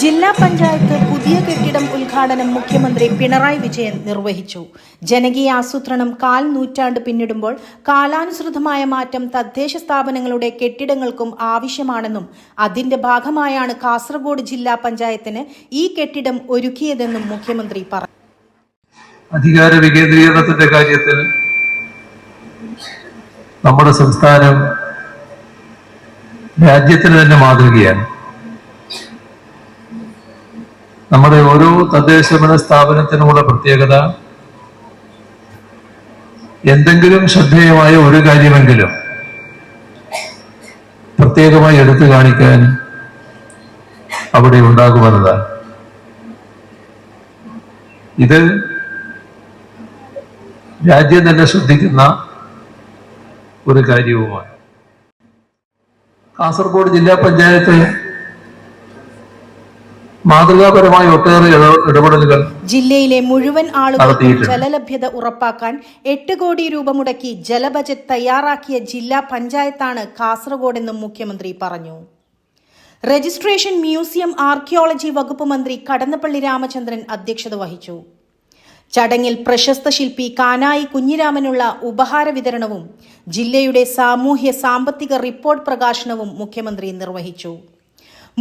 ജില്ലാ പഞ്ചായത്ത് പുതിയ കെട്ടിടം ഉദ്ഘാടനം മുഖ്യമന്ത്രി പിണറായി വിജയൻ നിർവഹിച്ചു. ജനകീയ ആസൂത്രണം കാൽ നൂറ്റാണ്ട് പിന്നിടുമ്പോൾ കാലാനുസൃതമായ മാറ്റം തദ്ദേശ സ്ഥാപനങ്ങളുടെ കെട്ടിടങ്ങൾക്കും ആവശ്യമാണെന്നും അതിന്റെ ഭാഗമായാണ് കാസർഗോഡ് ജില്ലാ പഞ്ചായത്തിന് ഈ കെട്ടിടം ഒരുക്കിയതെന്നും മുഖ്യമന്ത്രി പറഞ്ഞു അധികാര വികേന്ദ്രീകരണത്തിന്റെ കാര്യത്തിൽ നമ്മുടെ സംസ്ഥാനം രാജ്യത്തിന് തന്നെ മാതൃകയാണ്. നമ്മുടെ ഓരോ തദ്ദേശഭരണ സ്ഥാപനത്തിനുമുള്ള പ്രത്യേകത എന്തെങ്കിലും ശ്രദ്ധേയമായ ഒരു കാര്യമെങ്കിലും പ്രത്യേകമായി എടുത്തു കാണിക്കാൻ അവിടെ ഉണ്ടാകുമെന്നതാണ്. ഇത് രാജ്യം തന്നെ ശ്രദ്ധിക്കുന്ന ഒരു കാര്യവുമാണ്. കാസർഗോഡ് ജില്ലാ പഞ്ചായത്ത് മാതൃകാപരമായ ഒട്ടേറെ ഇടപെടലുകൾ ജില്ലയിലെ മുഴുവൻ ആളുകൾക്കും. ജലലഭ്യത ഉറപ്പാക്കാൻ എട്ട് കോടി രൂപ മുടക്കി ജലബജറ്റ് തയ്യാറാക്കിയ ജില്ലാ പഞ്ചായത്താണ് കാസർഗോഡെന്നും മുഖ്യമന്ത്രി പറഞ്ഞു. രജിസ്ട്രേഷൻ മ്യൂസിയം ആർക്കിയോളജി വകുപ്പ് മന്ത്രി കടന്നപ്പള്ളി രാമചന്ദ്രൻ അധ്യക്ഷത വഹിച്ചു. ചടങ്ങിൽ പ്രശസ്ത ശില്പി കാനായി കുഞ്ഞിരാമനുള്ള ഉപഹാര വിതരണവും ജില്ലയുടെ സാമൂഹ്യ സാമ്പത്തിക റിപ്പോർട്ട് പ്രകാശനവും മുഖ്യമന്ത്രി നിർവഹിച്ചു.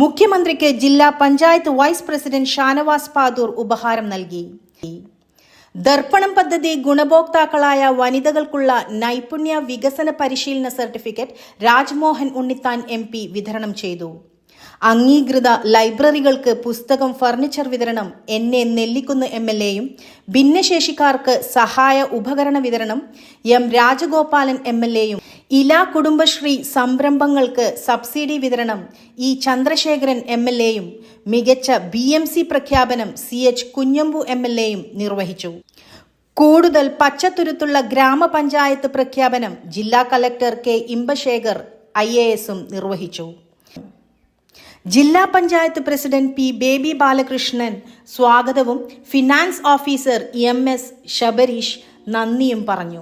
മുഖ്യമന്ത്രിക്ക് ജില്ലാ പഞ്ചായത്ത് വൈസ് പ്രസിഡന്റ് ഷാനവാസ് പാദൂർ ഉപഹാരം നൽകി. ദർപ്പണം പദ്ധതി ഗുണഭോക്താക്കളായ വനിതകൾക്കുള്ള നൈപുണ്യ വികസന പരിശീലന സർട്ടിഫിക്കറ്റ് രാജ്മോഹൻ ഉണ്ണിത്താൻ എം വിതരണം ചെയ്തു. അംഗീകൃത ലൈബ്രറികൾക്ക് പുസ്തകം ഫർണിച്ചർ വിതരണം N A Nellikkunnu M L എയും ഭിന്നശേഷിക്കാർക്ക് സഹായ ഉപകരണ വിതരണം എം രാജഗോപാലൻ എം എൽ എയും ഇല കുടുംബശ്രീ സംരംഭങ്ങൾക്ക് സബ്സിഡി വിതരണം ഇ ചന്ദ്രശേഖരൻ എം എൽ എയും മികച്ച ബി എം സി പ്രഖ്യാപനം C H Kunhambu M L എയും നിർവഹിച്ചു. കൂടുതൽ പച്ചത്തുരുത്തുള്ള ഗ്രാമപഞ്ചായത്ത് പ്രഖ്യാപനം ജില്ലാ collector K Inbasekar I A എസും നിർവഹിച്ചു. ജില്ലാ panchayat president P baby Balakrishnan സ്വാഗതവും finance officer M S Sabarish നന്ദിയും പറഞ്ഞു.